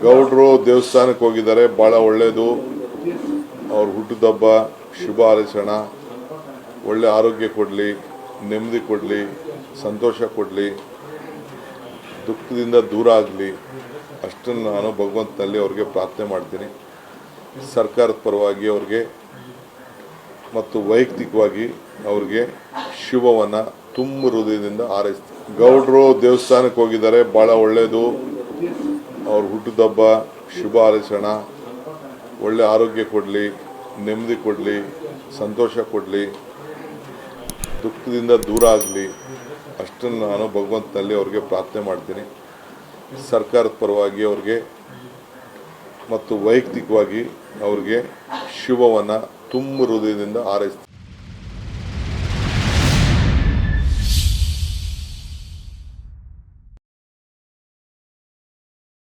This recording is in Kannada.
ಗೌಡ್ರು ದೇವಸ್ಥಾನಕ್ಕೆ ಹೋಗಿದ್ದಾರೆ. ಭಾಳ ಒಳ್ಳೆಯದು ಅವ್ರ ಹುಟ್ಟಿದಬ್ಬ ಶುಭ ಹಾರೈಸೋಣ ಒಳ್ಳೆ ಆರೋಗ್ಯ ಕೊಡಲಿ, ನೆಮ್ಮದಿ ಕೊಡಲಿ, ಸಂತೋಷ ಕೊಡಲಿ. ದುಃಖದಿಂದ ದೂರ ಆಗಲಿ. ಅಷ್ಟನ್ನು ನಾನು ಭಗವಂತನಲ್ಲಿ ಅವ್ರಿಗೆ ಪ್ರಾರ್ಥನೆ ಮಾಡ್ತೀನಿ. ಸರ್ಕಾರದ ಪರವಾಗಿ ಅವ್ರಿಗೆ ಮತ್ತು ವೈಯಕ್ತಿಕವಾಗಿ ಅವ್ರಿಗೆ ಶುಭವನ್ನು ತುಂಬ ಹೃದಯದಿಂದ ಹಾರೈಸ್ತೀನಿ. ಗೌಡ್ರು ದೇವಸ್ಥಾನಕ್ಕೆ ಹೋಗಿದ್ದಾರೆ. ಭಾಳ ಒಳ್ಳೆಯದು ಅವ್ರ ಹುಟ್ಟಿದಬ್ಬ, ಶುಭ ಹಾರೈಸೋಣ ಒಳ್ಳೆ ಆರೋಗ್ಯ ಕೊಡಲಿ, ನೆಮ್ಮದಿ ಕೊಡಲಿ, ಸಂತೋಷ ಕೊಡಲಿ. ದುಃಖದಿಂದ ದೂರ ಆಗಲಿ. ಅಷ್ಟನ್ನು ನಾನು ಭಗವಂತನಲ್ಲಿ ಅವ್ರಿಗೆ ಪ್ರಾರ್ಥನೆ ಮಾಡ್ತೀನಿ. ಸರ್ಕಾರದ ಪರವಾಗಿ ಅವ್ರಿಗೆ ಮತ್ತು ವೈಯಕ್ತಿಕವಾಗಿ ಅವ್ರಿಗೆ ಶುಭವನ್ನು ತುಂಬ ಹೃದಯದಿಂದ ಹಾರೈಸ್ತೀನಿ.